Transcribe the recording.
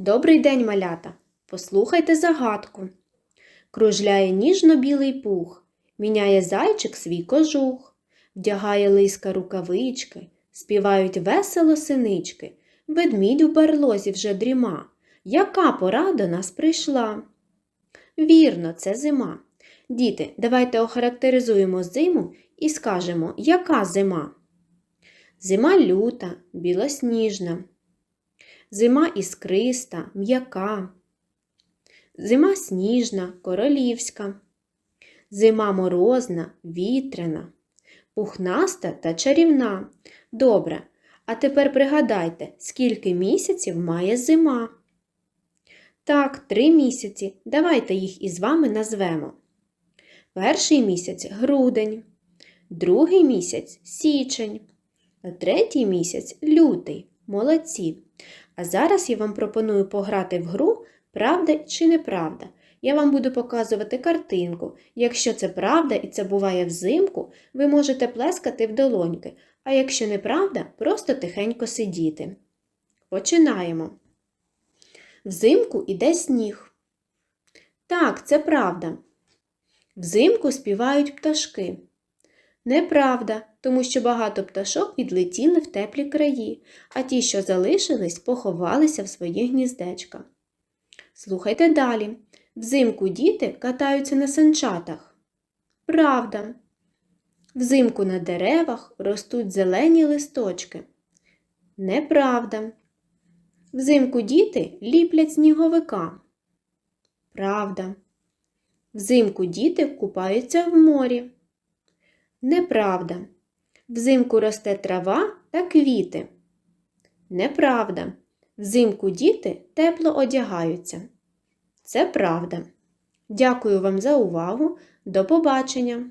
Добрий день, малята! Послухайте загадку. Кружляє ніжно-білий пух, міняє зайчик свій кожух, вдягає лиска рукавички, співають весело синички, ведмідь у барлозі вже дріма. Яка пора до нас прийшла? Вірно, це зима. Діти, давайте охарактеризуємо зиму і скажемо, яка зима? Зима люта, білосніжна. Зима іскриста, м'яка. Зима сніжна, королівська. Зима морозна, вітряна, пухнаста та чарівна. Добре. А тепер пригадайте, скільки місяців має зима. Так, три місяці. Давайте їх із вами назвемо. Перший місяць грудень, другий місяць січень, третій місяць лютий. Молодці. А зараз я вам пропоную пограти в гру Правда чи неправда. Я вам буду показувати картинку. Якщо це правда і це буває взимку, ви можете плескати в долоньки, а якщо неправда, просто тихенько сидіти. Починаємо. Взимку іде сніг. Так, це правда. Взимку співають пташки. Неправда, тому що багато пташок відлетіли в теплі краї, а ті, що залишились, поховалися в свої гніздечка. Слухайте далі. Взимку діти катаються на санчатах. Правда. Взимку на деревах ростуть зелені листочки. Неправда. Взимку діти ліплять сніговика. Правда. Взимку діти купаються в морі. Неправда. Взимку росте трава та квіти. Неправда. Взимку діти тепло одягаються. Це правда. Дякую вам за увагу. До побачення!